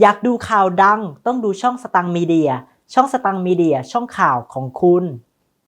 อยากดูข่าวดังต้องดูช่องสตังมีเดีย ช่องสตังมีเดียช่องข่าวของคุณ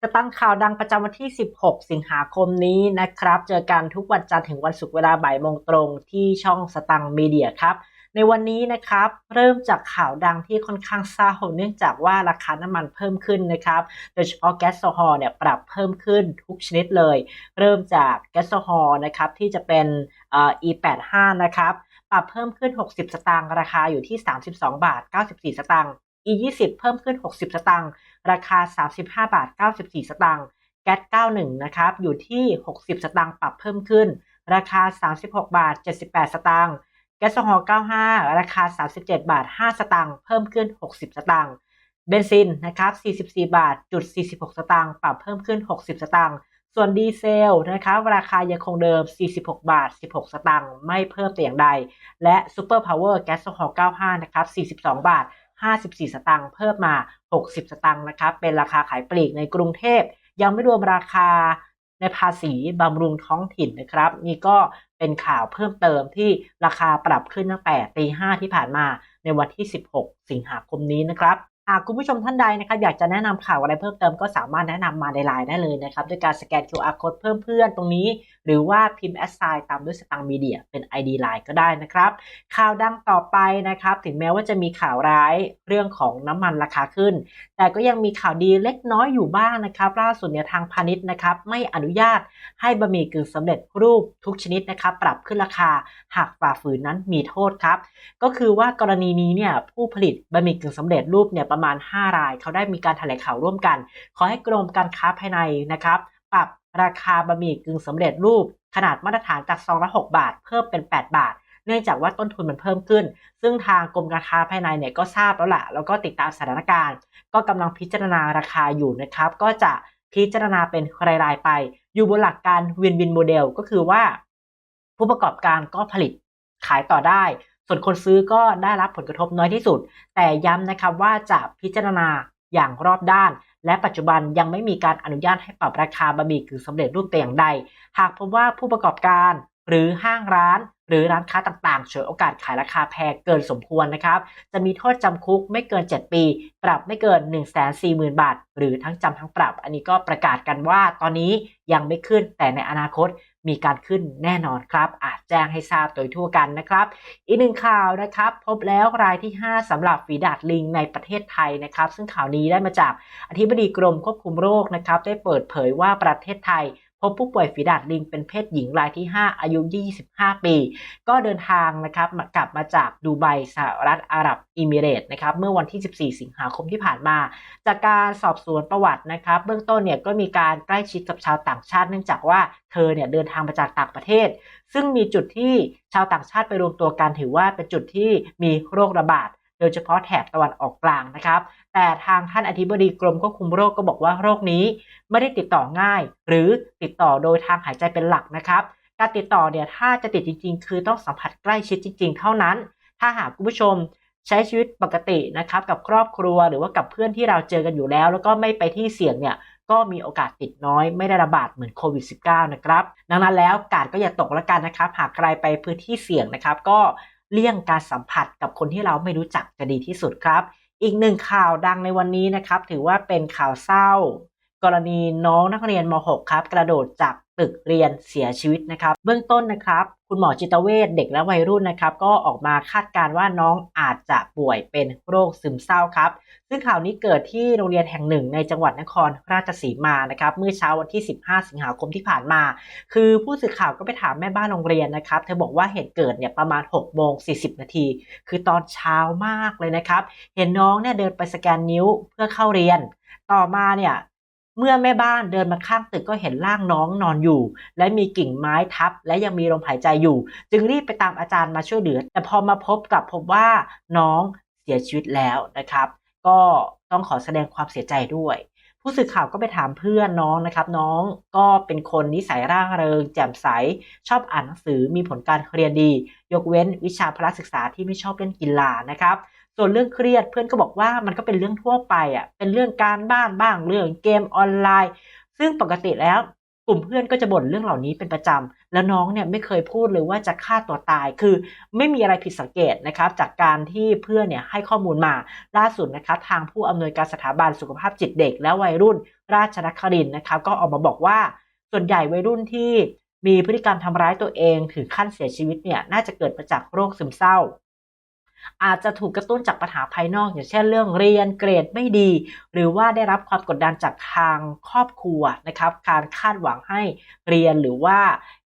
สตังข่าวดังประจำวันที่ 16 สิงหาคมนี้นะครับ เจอกันทุกวันจันทร์ถึงวันศุกร์เวลาบ่ายโมงตรงที่ช่องสตังมีเดียครับในวันนี้นะครับเริ่มจากข่าวดังที่ค่อนข้างเศร้าเนื่องจากว่าราคาน้ำมันเพิ่มขึ้นนะครับ โดยเฉพาะแก๊สโซฮอล์เนี่ยปรับเพิ่มขึ้นทุกชนิดเลย เริ่มจากแก๊สโซฮอล์นะครับที่จะเป็นอ่อ E85 นะครับ ปรับเพิ่มขึ้น 60 สตางค์ราคาอยู่ที่ 32 บาท 94 สตางค์ E20 เพิ่มขึ้น 60 สตางค์ราคา 35 บาท 94 สตางค์แก๊ส91 นะครับ อยู่ที่ 60 สตางค์ปรับเพิ่มขึ้น ราคา 36 บาท 78 สตางค์แก๊สโฮอล์95 ราคา 37 บาท 5 สตางค์เพิ่มขึ้น 60 สตางค์เบนซินนะครับ 44 บาทจุด46 สตางค์ปรับเพิ่มขึ้น 60 สตางค์ ส่วนดีเซลนะครับราคายังคงเดิม 46 บาท 16 สตางค์ไม่เพิ่มแต่อย่างใด และซูเปอร์พาวเวอร์แก๊สโซฮอล95 นะครับ 42 บาท 54 สตางค์เพิ่มมา 60 สตางค์นะครับ เป็นราคาขายปลีกในกรุงเทพ ยังไม่รวมราคาในภาษีบำรุงท้องถิ่นนะครับ นี่ก็เป็นข่าวเพิ่มเติมที่ราคาปรับขึ้นตั้งแต่ตีห้าที่ผ่านมาในวันที่ 16 สิงหาคมนี้นะครับ หากคุณผู้ชมท่านใดนะครับอยากจะแนะนำข่าวอะไรเพิ่มเติมก็สามารถแนะนำมาในไลน์ได้เลยนะครับด้วยการสแกน QR code เพิ่มเพื่อนตรงนี้ หรือว่าพิมพ์แอสไซน์ตามด้วยสตังมีเดียเป็น ID ไลน์ก็ได้นะครับ ข่าวดังต่อไปนะครับ ถึงแม้ว่าจะมีข่าวร้ายเรื่องของน้ำมันราคาขึ้น แต่ก็ยังมีข่าวดีเล็กน้อยอยู่บ้างนะครับ ล่าสุดเนี่ยทางพาณิชย์นะครับไม่อนุญาตให้บะหมี่กึ่งสำเร็จรูปทุกชนิดนะครับ ปรับขึ้นราคาหากฝ่าฝืนนั้นมีโทษครับก็คือว่ากรณีนี้เนี่ยผู้ผลิตบะหมี่กึ่งสำเร็จรูปเนี่ยประมาณ 5 ราย เขาได้มีการแถลงข่าวร่วมกัน ขอให้กรมการค้าภายในนะครับปรับราคาบะหมี่กึ่งสำเร็จรูป ขนาดมาตรฐานจากซองละ6บาท เพิ่มเป็น 8 บาท เนื่องจากว่าต้นทุนมันเพิ่มขึ้น ซึ่งทางกรมการค้าภายในเนี่ยก็ทราบแล้วล่ะ แล้วก็ติดตามสถานการณ์ ก็กำลังพิจารณาราคาอยู่นะครับ ก็จะพิจารณาเป็นรายๆไป อยู่บนหลักการวินวินโมเดลก็คือว่า ผู้ประกอบการก็ผลิตขายต่อได้ ส่วนคนซื้อก็ได้รับผลกระทบน้อยที่สุด แต่ย้ำนะครับว่าจะพิจารณาอย่างรอบด้าน และปัจจุบันยังไม่มีการอนุญาตให้ปรับราคาบะหมี่กึ่งสำเร็จรูปแต่อย่างใด หากพบว่าผู้ประกอบการหรือห้างร้าน หรือร้านค้าต่างๆฉวยโอกาสขายราคาแพงเกินสมควรนะครับ จะมีโทษจำคุกไม่เกิน 7 ปี ปรับไม่เกิน 1 4 0 0 0 0 บาท หรือทั้งจำทั้งปรับ อันนี้ก็ประกาศกันว่าตอนนี้ยังไม่ขึ้นแต่ในอนาคตมีการขึ้นแน่นอนครับ อาจแจ้งให้ทราบโดยทั่วกันนะครับ อีกหนึ่งข่าวนะครับ พบแล้วรายที่ 5สำหรับฝีดาดลิงในประเทศไทยนะครับ ซึ่งข่าวนี้ได้มาจากอธิบดีกรมควบคุมโรคนะครับ ได้เปิดเผยว่าประเทศไทย บผู้ป่วยฝีดาดลิงเป็นเพศหญิงรายที่ 5 อายุ 25 ปี ก็เดินทางนะครับกลับมาจากดูไบสหรัฐอาหรับอิมิเรตส์นะครับเมื่อวันที่ 14 สิงหาคมที่ผ่านมา จากการสอบสวนประวัตินะครับ เบื้องต้นเนี่ยก็มีการใกล้ชิดกับชาวต่างชาติเนื่องจากว่าเธอเนี่ยเดินทางมาจากต่างประเทศ ซึ่งมีจุดที่ชาวต่างชาติไปรวมตัวกันถือว่าเป็นจุดที่มีโรคระบาด โดยเฉพาะแถบตะวันออกกลางนะครับ แต่ทางท่านอธิบดีกรมควบคุมโรคก็บอกว่าโรคนี้ไม่ได้ติดต่อง่าย หรือติดต่อโดยทางหายใจเป็นหลักนะครับ การติดต่อเนี่ยถ้าจะติดจริง ๆ คือต้องสัมผัสใกล้ชิดจริง ๆ เท่านั้น ถ้าหากคุณผู้ชมใช้ชีวิตปกตินะครับกับครอบครัวหรือว่ากับเพื่อนที่เราเจอกันอยู่แล้ว แล้วก็ไม่ไปที่เสี่ยงเนี่ยก็มีโอกาสติดน้อยไม่ได้ระบาดเหมือนโควิด -19 นะครับ ดังนั้นแล้วกาดก็อย่าตกละกันนะครับ หากใครไปพื้นที่เสี่ยงนะครับ ก็ เลี่ยงการสัมผัสกับคนที่เราไม่รู้จักจะดีที่สุดครับ อีกหนึ่งข่าวดังในวันนี้นะครับ ถือว่าเป็นข่าวเศร้า กรณีน้องนักเรียนม .6 ครับ กระโดดจาก ตึกเรียนเสียชีวิตนะครับ เบื้องต้นนะครับ คุณหมอจิตเวชเด็กและวัยรุ่นนะครับ ก็ออกมาคาดการว่าน้องอาจจะป่วยเป็นโรคซึมเศร้าครับ ซึ่งข่าวนี้เกิดที่โรงเรียนแห่งหนึ่งในจังหวัดนครราชสีมานะครับ เมื่อเช้าวันที่ 15 สิงหาคมที่ผ่านมา คือผู้สื่อข่าวก็ไปถามแม่บ้านโรงเรียนนะครับ เธอบอกว่าเหตุเกิดเนี่ยประมาณ6โมง40 นาที คือตอนเช้ามากเลยนะครับ เห็นน้องเนี่ยเดินไปสแกนนิ้วเพื่อเข้าเรียน ต่อมาเนี่ย เมื่อแม่บ้านเดินมาข้างตึกก็เห็นร่างน้องนอนอยู่ และมีกิ่งไม้ทับ และยังมีลมหายใจอยู่ จึงรีบไปตามอาจารย์มาช่วยเหลือ แต่พอมาพบกับพบว่าน้องเสียชีวิตแล้วนะครับ ก็ต้องขอแสดงความเสียใจด้วย ผู้สื่อข่าวก็ไปถามเพื่อนน้องนะครับ น้องก็เป็นคนนิสัยร่าเริง แจ่มใส ชอบอ่านหนังสือมีผลการเรียนดี ยกเว้นวิชาพละศึกษาที่ไม่ชอบเล่นกีฬานะครับส่วนเรื่องเครียดเพื่อนก็บอกว่ามันก็เป็นเรื่องทั่วไปอะเป็นเรื่องการบ้านบ้างเรื่องเกมออนไลน์ ซึ่งปกติแล้ว กลุ่มเพื่อนก็จะบ่นเรื่องเหล่านี้เป็นประจำ แล้วน้องเนี่ยไม่เคยพูดเลยว่าจะฆ่าตัวตาย คือไม่มีอะไรผิดสังเกตนะครับ จากการที่เพื่อนเนี่ยให้ข้อมูลมา ล่าสุดนะครับทางผู้อำนวยการสถาบันสุขภาพจิตเด็ก และวัยรุ่น ราชนครินนะครับ ก็ออกมาบอกว่า ส่วนใหญ่วัยรุ่นที่มีพฤติกรรมทำร้ายตัวเองถึงขั้นเสียชีวิตเนี่ยน่าจะเกิดมาจากโรคซึมเศร้า อาจจะถูกกระตุ้นจากปัญหาภายนอก อย่างเช่นเรื่องเรียนเกรดไม่ดี หรือว่าได้รับความกดดันจากทางครอบครัวนะครับ การคาดหวังให้เรียนหรือว่า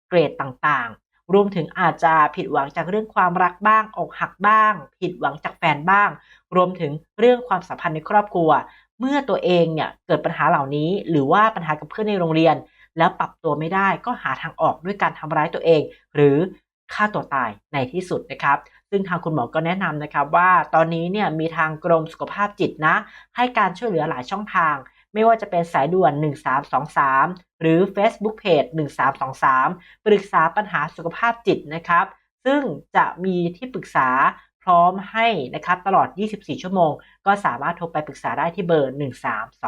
เกรดต่างๆ รวมถึงอาจจะผิดหวังจากเรื่องความรักบ้างอกหักบ้าง ผิดหวังจากแฟนบ้าง รวมถึงเรื่องความสัมพันธ์ในครอบครัว เมื่อตัวเองเนี่ยเกิดปัญหาเหล่านี้ หรือว่าปัญหากับเพื่อนในโรงเรียน แล้วปรับตัวไม่ได้ก็หาทางออกด้วยการทำร้ายตัวเอง หรือ ฆ่าตัวตายในที่สุดนะครับ ซึ่งทางคุณหมอก็แนะนำนะครับว่าตอนนี้เนี่ยมีทางกรมสุขภาพจิตนะ ให้การช่วยเหลือหลายช่องทาง ไม่ว่าจะเป็นสายด่วน 1323 หรือ Facebook Page 1323 ปรึกษาปัญหาสุขภาพจิตนะครับ ซึ่งจะมีที่ปรึกษาพร้อมให้นะครับตลอด 24 ชั่วโมง ก็สามารถโทรไปปรึกษาได้ที่เบอร์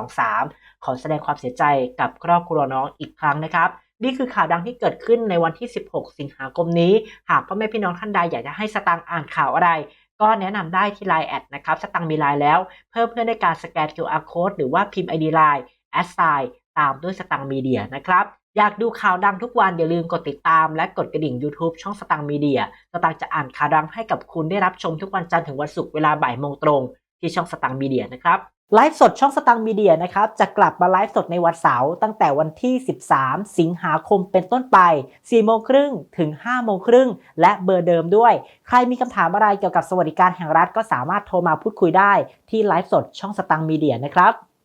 1323 ขอแสดงความเสียใจกับครอบครัวน้องอีกครั้งนะครับ นี่คือข่าวดังที่เกิดขึ้นในวันที่ 16 สิงหาคมนี้ หากพ่อแม่พี่น้องท่านใดอยากจะให้สตังค์อ่านข่าวอะไร ก็แนะนำได้ที่ Line แอดนะครับ สตังค์มี Line แล้ว เพิ่มเพื่อนในการสแกน QR code หรือว่าพิมพ์ ID Line แอดไซตามด้วยสตังค์มีเดียนะครับอยากดูข่าวดังทุกวันอย่าลืมกดติดตามและกดกระดิ่ง YouTube ช่องสตังค์มีเดียสตังค์จะอ่านข่าวดังให้กับคุณได้รับชมทุกวันจันทร์ถึงวันศุกร์เวลาบ่ายโมงตรง ที่ช่องสตังค์มีเดียนะครับ ไลฟ์สดช่องสตังค์มีเดียนะครับจะกลับมาไลฟ์สดในวันเสาร์ตั้งแต่วันที่ 13 สิงหาคมเป็นต้นไป 4 โมงครึ่งถึง 5 โมงครึ่ง และเบอร์เดิมด้วย ใครมีคำถามอะไรเกี่ยวกับสวัสดิการแห่งรัฐก็สามารถโทรมาพูดคุยได้ที่ไลฟ์สดช่องสตังค์มีเดียนะครับ